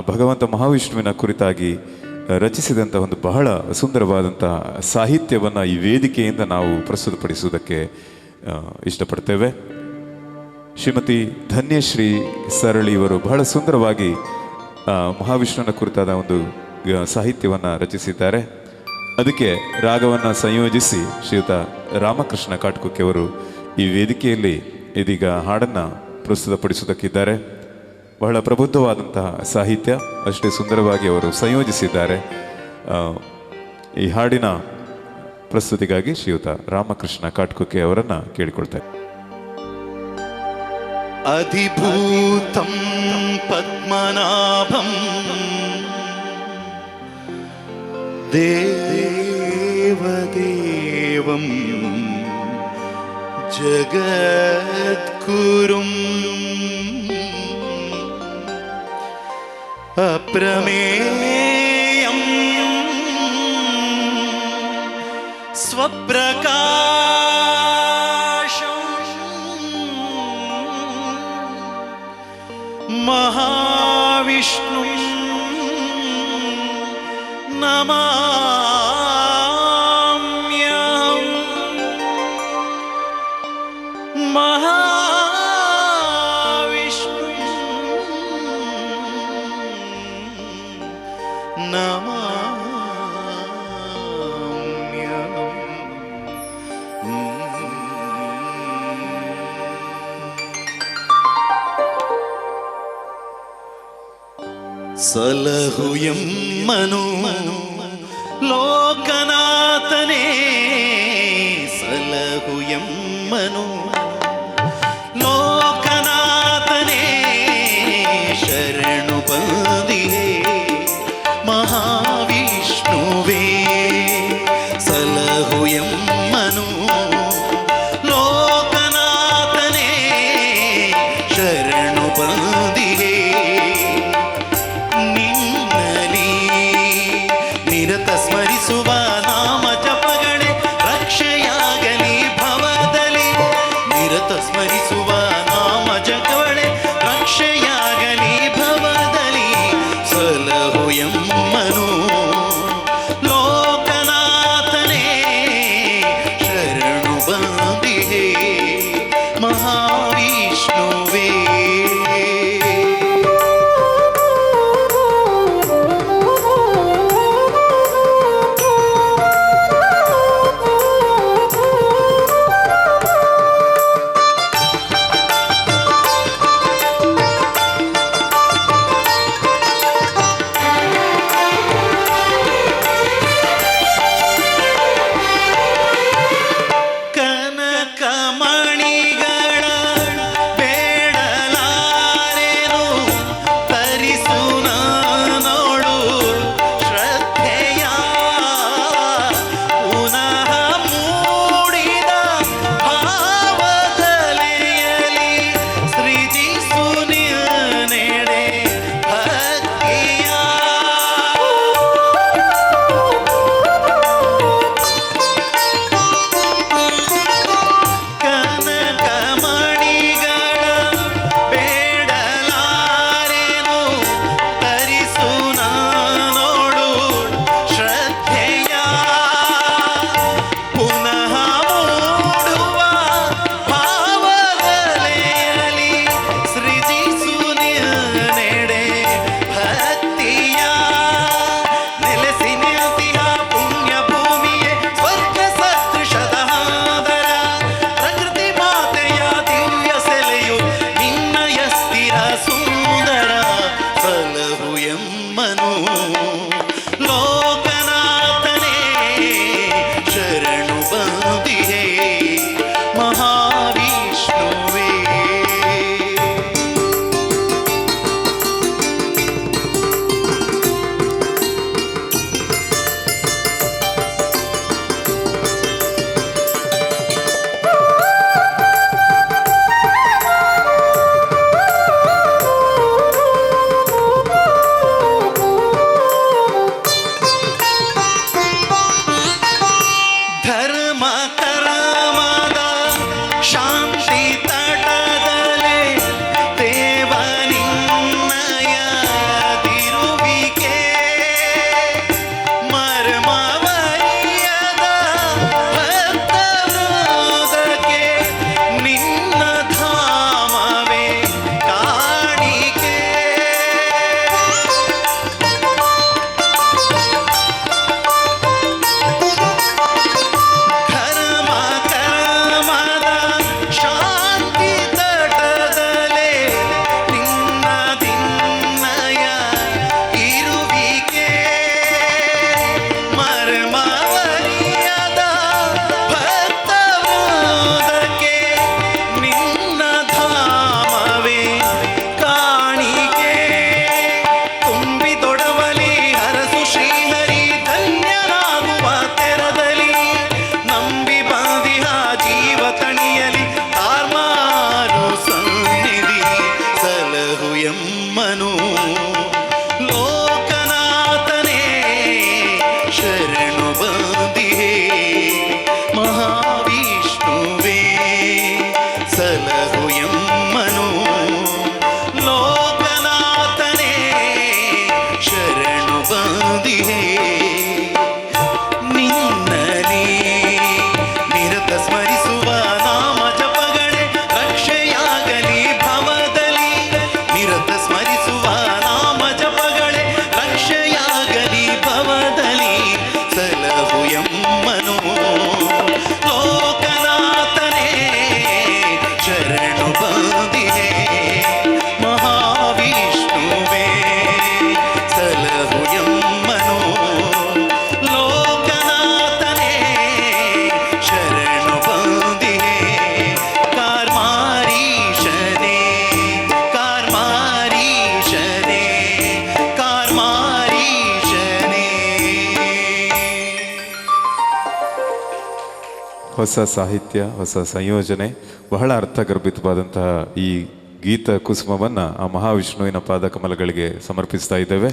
ಭಗವಂತ ಮಹಾವಿಷ್ಣುವಿನ ಕುರಿತಾಗಿ ರಚಿಸಿದಂಥ ಒಂದು ಬಹಳ ಸುಂದರವಾದಂಥ ಸಾಹಿತ್ಯವನ್ನು ಈ ವೇದಿಕೆಯಿಂದ ನಾವು ಪ್ರಸ್ತುತಪಡಿಸುವುದಕ್ಕೆ ಇಷ್ಟಪಡ್ತೇವೆ. ಶ್ರೀಮತಿ ಧನ್ಯಶ್ರೀ ಸರಳಿ ಇವರು ಬಹಳ ಸುಂದರವಾಗಿ ಮಹಾವಿಷ್ಣುವಿನ ಕುರಿತಾದ ಒಂದು ಸಾಹಿತ್ಯವನ್ನು ರಚಿಸಿದ್ದಾರೆ. ಅದಕ್ಕೆ ರಾಗವನ್ನು ಸಂಯೋಜಿಸಿ ಶ್ರೀಯುತ ರಾಮಕೃಷ್ಣ ಕಾಟ್ಕುಕ್ಕೆ ಅವರು ಈ ವೇದಿಕೆಯಲ್ಲಿ ಇದೀಗ ಹಾಡನ್ನು ಪ್ರಸ್ತುತಪಡಿಸುವುದಕ್ಕಿದ್ದಾರೆ. ಬಹಳ ಪ್ರಬುದ್ಧವಾದಂತಹ ಸಾಹಿತ್ಯ ಅಷ್ಟೇ ಸುಂದರವಾಗಿ ಅವರು ಸಂಯೋಜಿಸಿದ್ದಾರೆ ಆ, ಈ ಹಾಡಿನ ಪ್ರಸ್ತುತಿಗಾಗಿ ಶ್ರೀಯುತ ರಾಮಕೃಷ್ಣ ಕಾಟ್ಕುಕ್ಕೆ ಅವರನ್ನು ಕೇಳಿಕೊಳ್ತಾರೆ अधिभूतं पद्मनाभं देवदेवं जगद्गुरुम् अप्रमेयम् स्वप्रकाशम् സലഹുയമ്മനു ലോകനാഥനെ സലഹുയമ്മനു ലോകനാഥനെ ശരണുപതിയെ മഹാവിഷ്ണുവേ. ಹೊಸ ಸಾಹಿತ್ಯ ಹೊಸ ಸಂಯೋಜನೆ ಬಹಳ ಅರ್ಥಗರ್ಭಿತವಾದಂತಹ ಈ ಗೀತ ಕುಸುಮವನ್ನು ಆ ಮಹಾವಿಷ್ಣುವಿನ ಪಾದಕಮಲಗಳಿಗೆ ಸಮರ್ಪಿಸ್ತಾ ಇದ್ದೇವೆ.